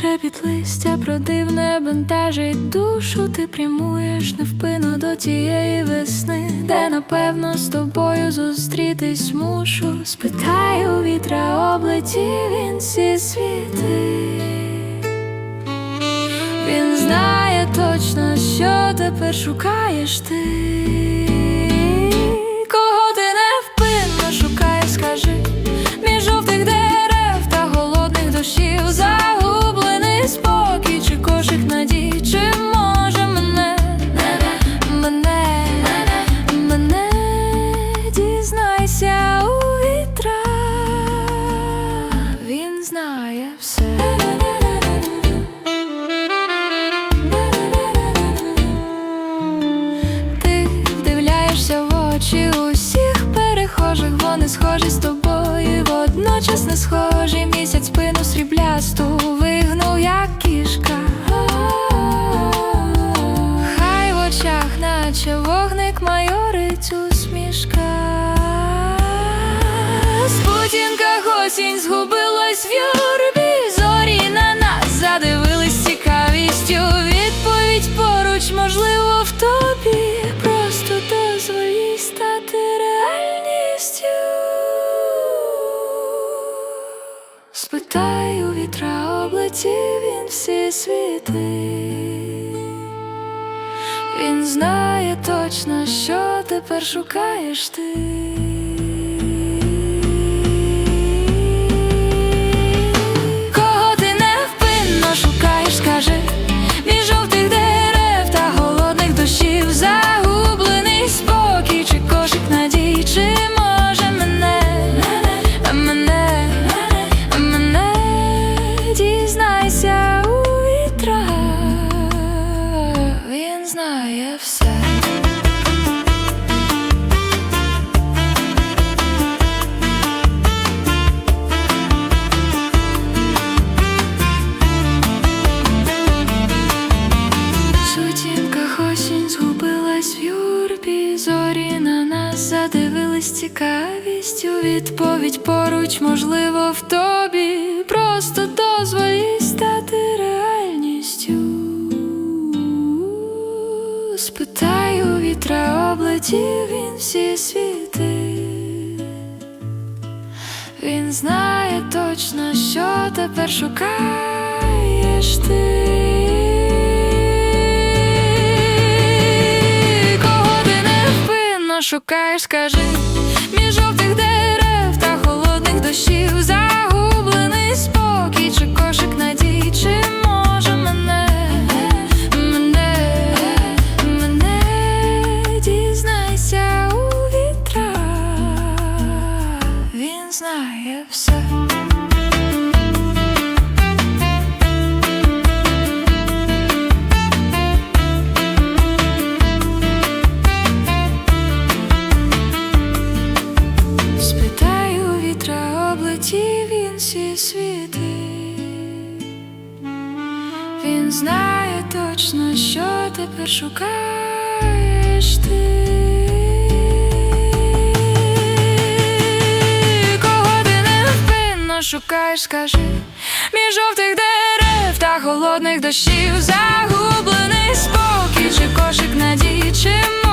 Шепіт листя про дивне бентежить душу, ти прямуєш невпинно до тієї весни, де напевно з тобою зустрітись мушу. Спитаю вітра, облетів він всі світи. Він знає точно, що тепер шукаєш ти. Все. Ти вдивляєшся в очі усіх перехожих, вони схожі з тобою, водночас не схожі. Місяць спину сріблясту вигнув, як кішка. Хай в очах, наче вогник майорить усмішка. Спутінках осінь згубилась в юрбі, тобі. Просто дозволі стати реальністю. Спитаю вітра, облетів він всі світи. Він знає точно, що тепер шукаєш ти. Знає все. Сутінках осінь згубилась в юрбі, на нас задивились цікавістю. Відповідь поруч, можливо, в тобі. Просто дозволі вітра, він всі світи. Він знає точно, що тепер шукаєш ти. Кого ти невпинно шукаєш, скажи, між жовтих дерев та холодних дощів, що тепер шукаєш ти. Кого ти невпинно шукаєш, скажи, між жовтих дерев та холодних дощів, загублений спокій, чи кошик надій, чи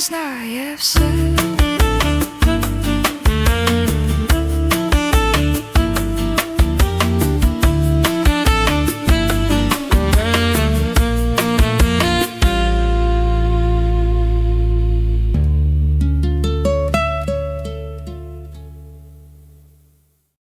знає все.